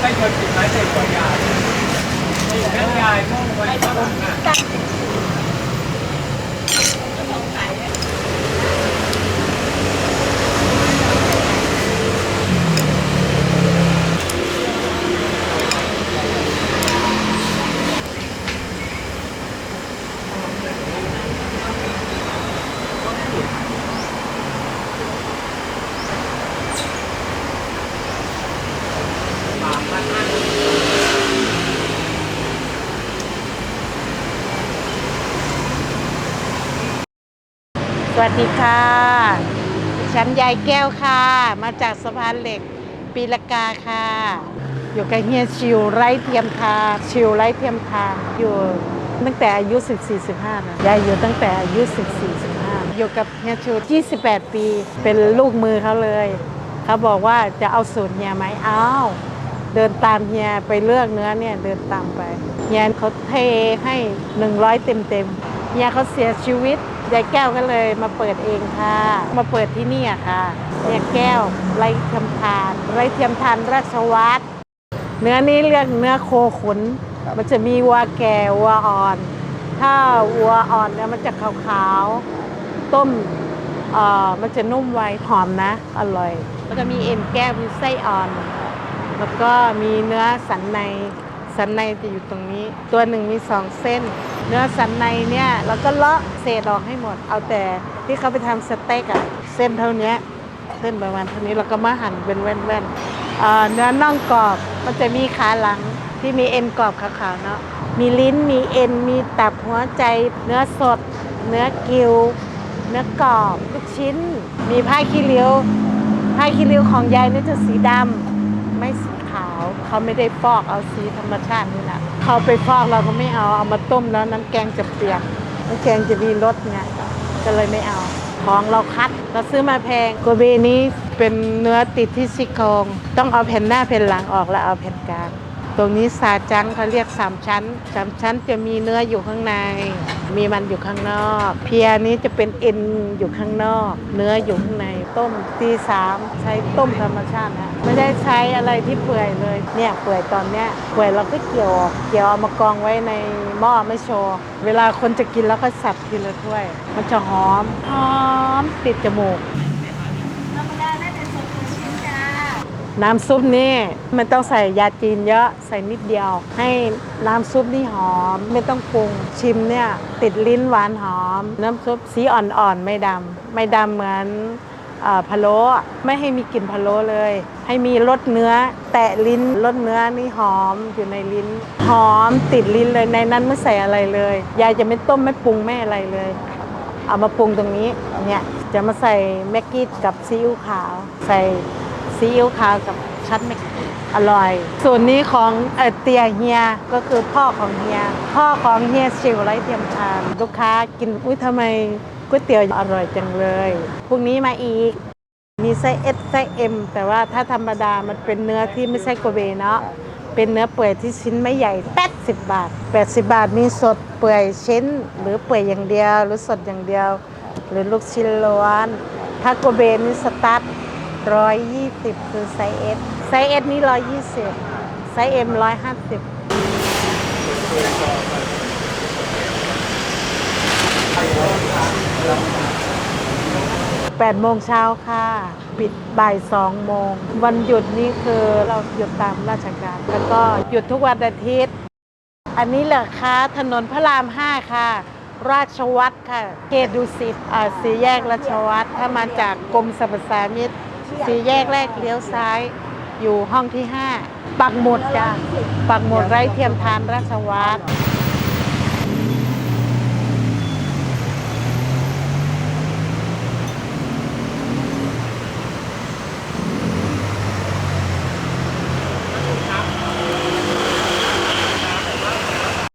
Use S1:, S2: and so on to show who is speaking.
S1: ไอ้คนติดไม้ติดตัวยยาไอ้กันยายมุ่งไอ้ต้นอะ
S2: สวัสดีค่ะ ฉันยายแก้วค่ะ มาจากสะพานเหล็กปีละกาค่ะ อยู่กับเฮียชิวไร้เทียมทาง ชิวไร้เทียมทางอยู่ตั้งแต่อายุ 14 15นะยายอยู่ตั้งแต่อายุ 14 15อยู่กับเฮียชิว28 ปี เป็นลูกมือเขาเลย เขาบอกว่าจะเอาสูตรเฮียไหมเอาเดินตามเฮียไปเลือกเนื้อเนี่ยเดินตามไปเฮียเขาเทให้ 100 เต็มเต็มเฮียเขาเสียชีวิต ยายแก้วก็เลยมาเปิดเองค่ะ มาเปิดที่นี่อะค่ะเฮียแก้วไร้เทียมทาน ไร้เทียมทานราชวัตรเนื้อนี้เรียกเนื้อโคขุน มันจะมีวัวแก่วัวอ่อน ถ้าวัวอ่อนเนี่ยมันจะขาวๆ ต้มเอ่อมันจะนุ่มไวหอมนะ อร่อย แล้วก็มีเอ็นแก้วมีไส้อ่อน แล้วก็มีเนื้อสันใน สันในจะอยู่ตรงนี้ ตัวหนึ่งมีสองเส้น เนื้อสันในเนี่ยเราก็เลาะเศษออกให้หมด เอาแต่ที่เขาไปทำสเต็กอะเส้นเท่านี้เส้นประมาณเท่านี้เราก็มาหั่นเป็นแว่นๆเนื้อน่องกรอบมันจะมีขาหลังที่มีเอ็นกรอบขาวๆเนาะมีลิ้นมีเอ็นมีตับหัวใจ เนื้อสด เนื้อกิวเนื้อกรอบลูกชิ้น มีผ้าขี้ริ้วผ้าขี้ริ้วของยายนี่จะสีดำไม่ เขาไม่ได้ฟอกเอาสีธรรมชาตินี่แหละเขาไปฟอกเราก็ไม่เอาเอามาต้มแล้วน้ำแกงจะเปียกน้ำแกงจะมีรสไงก็เลยไม่เอา ของเราคัดเราซื้อมาแพงโกเบนี้เป็นเนื้อติดที่ซี่โครงต้องเอาแผ่นหน้าแผ่นหลังออกแล้วเอาแผ่นกลาง ตรงนี้ซาจังเขาเรียกสามชั้นสามชั้นจะมีเนื้ออยู่ข้างใน มีมันอยู่ข้างนอก เพียนี้จะเป็นเอ็นอยู่ข้างนอก เนื้ออยู่ข้างในต้มตีสามใช้ต้มธรรมชาตินะไม่ได้ใช้อะไรที่เปื่อยเลยเนี่ยเปื่อยตอนเนี้ยเปื่อยเราก็เกี่ยวออกเกี่ยวเอามากองไว้ในหม้อไม่โชว์เวลาคนจะกินแล้วก็สับทีละถ้วย มันจะหอมหอมติดจมูก น้ำซุปนี่มันต้องใส่ยาจีนเยอะใส่นิดเดียว ให้น้ำซุปนี่หอม ไม่ต้องปรุงชิมเนี่ยติดลิ้นหวานหอม น้ำซุปสีอ่อนๆไม่ดำไม่ดำเหมือนอพะโล้ไม่ให้มีกลิ่นพะโล้เลย ให้มีรสเนื้อ แตะลิ้นรสเนื้อนี่หอมอยู่ในลิ้น หอมติดลิ้นเลยในนั้นไม่ใส่อะไรเลยยายจะไม่ต้มไม่ปรุงไม่อะไรเลย เอามาปรุงตรงนี้เนี่ยจะมาใส่แม็กกี้กับซีอิ๊วขาว ใส่ ซีอิ๊วขาวกับชัดแม็กกี้อร่อย ส่วนนี้ของเออเตียเฮียก็คือพ่อของเฮีย พ่อของเฮียชิวไรเทียมทานลูกค้ากินอุ้ยทำไมก๋วยเตี๋ยวอร่อยจังเลยพรุ่งนี้มาอีก มีไซส้เอสไซส้เอ็มแต่ว่าถ้าธรรมดามันเป็นเนื้อที่ไม่ใช่โกเบเนาะเป็นเนื้อเปื่อยที่ชิ้นไม่ใหญ่ 80 บาท 80 บาทมีสดเปื่อยชิ้น หรือเปื่อยอย่างเดียว หรือสดอย่างเดียว หรือลูกชิ้นล้วน ถ้าโกเบนี่สตาร์ท 120คือไซส์เอสไซส์เอสนี่120ไซส์เอ็ม150 8โมงเช้าค่ะ ปิดบ่าย2โมง วันหยุดนี่คือเราหยุดตามราชการ แล้วก็หยุดทุกวันอาทิตย์ อันนี้เหรอคะถนนพระราม5ค่ะ ราชวัตรค่ะเขตดุสิตอ่าสีแยกราชวัตรถ้ามาจากกรมสรรพสามิต สี่แยกแรกเลี้ยวซ้าย อยู่ห้องที่ 5 ปักหมุดจ้ะปักหมุดไร้เทียมทานราชวัตร